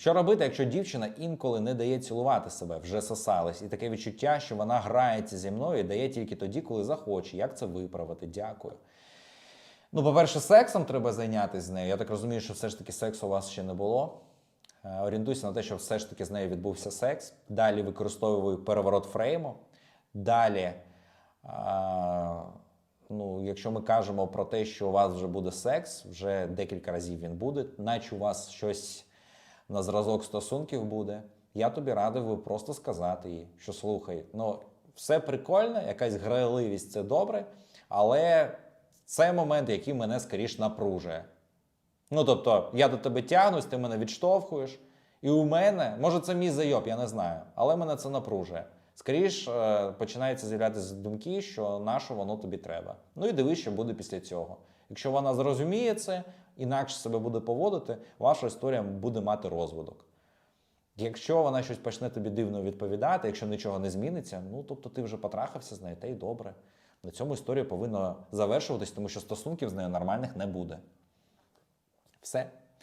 Що робити, якщо дівчина інколи не дає цілувати себе, вже сосалась, і таке відчуття, що вона грається зі мною і дає тільки тоді, коли захоче. Як це виправити? Дякую. Ну, по-перше, сексом треба зайнятися з нею. Я так розумію, що все ж таки сексу у вас ще не було. Е, Орієнтуйся на те, що все ж таки з нею відбувся секс. Далі використовую переворот фрейму. Далі, ну, якщо ми кажемо про те, що у вас вже буде секс, вже декілька разів він буде, наче у вас щось на зразок стосунків буде, я тобі радив би просто сказати їй, що слухай, ну все прикольно, якась грайливість це добре, але це момент, який мене скоріш напружує. Ну, тобто, я до тебе тягнусь, ти мене відштовхуєш, і у мене, може, це мій зайоб, я не знаю, але мене це напружує. Скоріш е, починаються з'являтися думки, що на що воно тобі треба. Ну і дивись, що буде після цього. Якщо вона зрозуміє це, інакше себе буде поводити, ваша історія буде мати розвиток. Якщо вона щось почне тобі дивно відповідати, якщо нічого не зміниться, ну тобто ти вже потрахався з нею, та й добре. На цьому історія повинна завершуватись, тому що стосунків з нею нормальних не буде. Все.